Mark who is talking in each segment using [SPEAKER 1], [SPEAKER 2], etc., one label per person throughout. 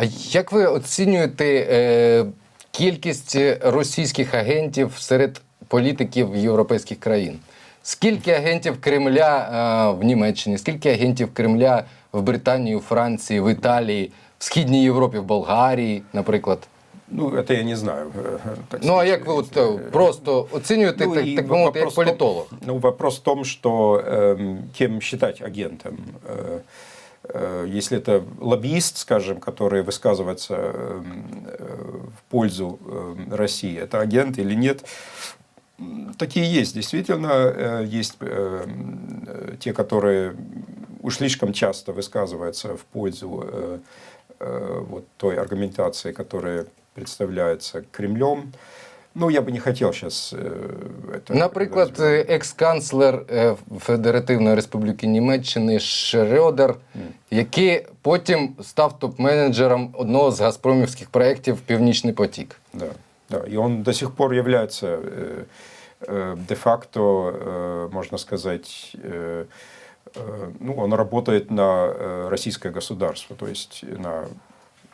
[SPEAKER 1] А як ви оцінюєте е, кількість російських агентів серед політиків європейських країн? Скільки агентів Кремля е, в Німеччині, скільки агентів Кремля в Британії, у Франції, в Італії, в Східній Європі, в Болгарії, наприклад?
[SPEAKER 2] Ну, это я не знаю. э, так
[SPEAKER 1] Ну а
[SPEAKER 2] сказать.
[SPEAKER 1] як ви от, е, просто оцінюєте
[SPEAKER 2] Ну,
[SPEAKER 1] так,
[SPEAKER 2] и
[SPEAKER 1] так би мовити, як
[SPEAKER 2] вопрос в том-
[SPEAKER 1] політолог?
[SPEAKER 2] ну, вопрос в том, что эм, кем считать агентом. Э, э, если это лоббист, скажем, который высказывается э, в пользу эм, России, это агент или нет, Такие есть, действительно, э, есть э, э, те, которые уж слишком часто высказываются в пользу э, э, вот той аргументации, которая представляется Кремлем. Ну, я бы не хотел сейчас это...
[SPEAKER 1] Наприклад, е, екс-канцлер е, Федеративної Республіки Німеччини Шредер, який потім став топ-менеджером одного з газпромівських проєктів Північний потік.
[SPEAKER 2] Да, да. И он до сих пор является э, э, де-факто, э, можно сказать, э, э, ну, он работает на э, российское государство, то есть на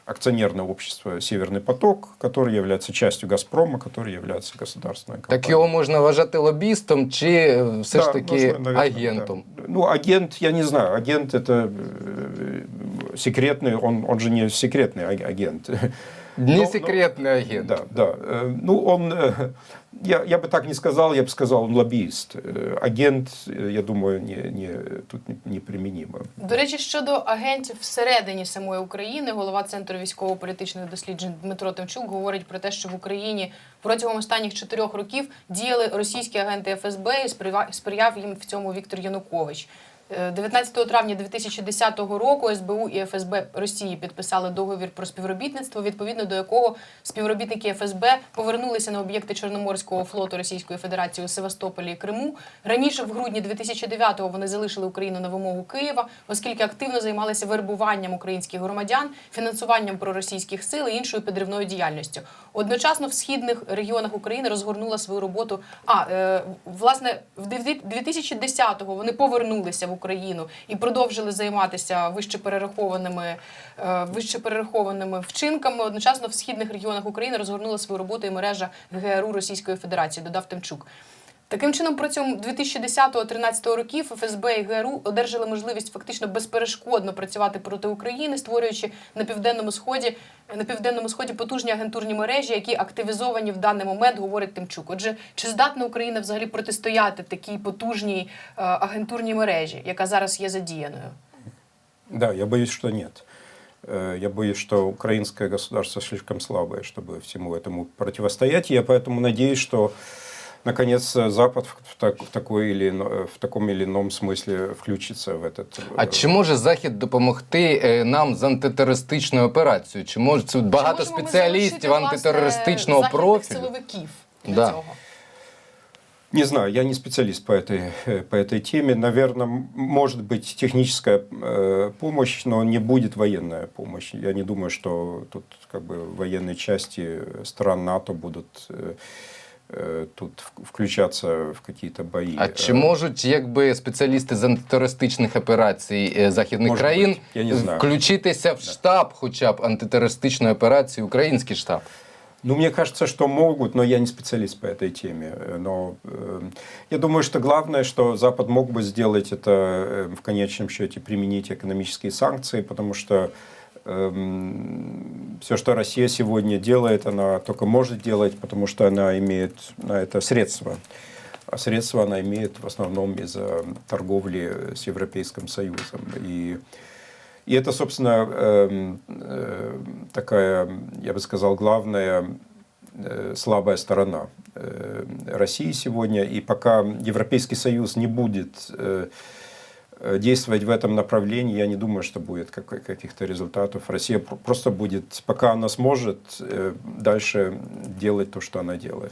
[SPEAKER 2] акционерное общество «Северный поток», который является частью «Газпрома», который является государственной компанией.
[SPEAKER 1] Так його можна вважати лобістом чи е, все ж
[SPEAKER 2] Да,
[SPEAKER 1] таки
[SPEAKER 2] можно, наверное,
[SPEAKER 1] агентом?
[SPEAKER 2] да. Ну, агент, я не знаю, агент это э, секретный, он, он же не секретный а- агент.
[SPEAKER 1] Не
[SPEAKER 2] Но- но-
[SPEAKER 1] секретний агент.
[SPEAKER 2] Да, да. Э, Ну, он, э, я, я бы так не сказал, я бы сказал, он лоббист. Э, Агент, э, я думаю, не, не, тут не- неприменимо.
[SPEAKER 3] До речі, щодо агентів всередині самої України, голова центру військово-політичних досліджень Дмитро Тимчук говорить про те, що в Україні протягом останніх чотирьох років діяли російські агенти ФСБ і сприяв- сприяв їм в цьому Віктор Янукович. Е, 19 травня 2010 року СБУ і ФСБ Росії підписали договір про співробітництво, відповідно до якого співробітники ФСБ повернулися на об'єкти Чорноморського флоту Російської Федерації у Севастополі і Криму. Раніше, в грудні 2009-го, вони залишили Україну на вимогу Києва, оскільки активно займалися вербуванням українських громадян, фінансуванням проросійських сил і іншою підривною діяльністю. Одночасно в східних регіонах України розгорнула свою роботу. А е, власне, в 2010-го вони повернулися в Україну і продовжили займатися вище перерахованими, е, вище перерахованими вчинками. Одночасно в східних регіонах України розгорнула свою роботу і мережа ГРУ Російської Федерації, додав Тимчук. Таким чином, протягом 2010-2013 років ФСБ і ГРУ одержали можливість фактично безперешкодно працювати проти України, створюючи на південному сході на південному сході потужні агентурні мережі, які активізовані в даний момент, говорить Тимчук. Отже, чи здатна Україна взагалі протистояти такій потужній е, агентурній мережі, яка зараз є задіяною?
[SPEAKER 2] Да, я боюсь, что нет. Э, Я боюсь, что украинское государство слишком слабое, чтобы всему этому противостоять. И я поэтому надеюсь, что наконец Запад в, в так- в такой или ино- в таком или ином смысле включится в этот.
[SPEAKER 1] А
[SPEAKER 2] э,
[SPEAKER 1] чи може Захід допомогти е, нам з антитерористичною операцією? Чи може це багато
[SPEAKER 3] Чи можемо ми
[SPEAKER 1] спеціалістів
[SPEAKER 3] залучити,
[SPEAKER 1] антитерористичного
[SPEAKER 3] власне,
[SPEAKER 1] профілю?
[SPEAKER 3] західних силовиків для
[SPEAKER 1] Да.
[SPEAKER 3] цього?
[SPEAKER 2] Не знаю, я не специалист по этой, э, по этой теме. Наверное, м- может быть техническая э, помощь, но не будет военная помощь. Я не думаю, что тут как бы военные части стран НАТО будут э, э, тут в- включаться в какие-то бои.
[SPEAKER 1] А чи
[SPEAKER 2] Э,
[SPEAKER 1] можуть якби спеціалісти з антитерористичних операцій е, західних
[SPEAKER 2] Може
[SPEAKER 1] країн
[SPEAKER 2] бути, я не знаю.
[SPEAKER 1] включитися в штаб, хоча б антитерористичної операції, український штаб?
[SPEAKER 2] Ну, мне кажется, что могут, но я не специалист по этой теме. Э, Но э, я думаю, что главное, что Запад мог бы сделать, это э, в конечном счете применить экономические санкции, потому что все, что Россия сегодня делает, она только может делать, потому что она имеет на это средства. А средства она имеет в основном из-за торговли с Европейским Союзом. И и это, собственно, эм, э, такая, я бы сказал, главная э, слабая сторона э, России сегодня. И пока Европейский Союз не будет э, э, действовать в этом направлении, я не думаю, что будет каких-то результатов. Россия просто будет, пока она сможет, э, дальше делать то, что она делает.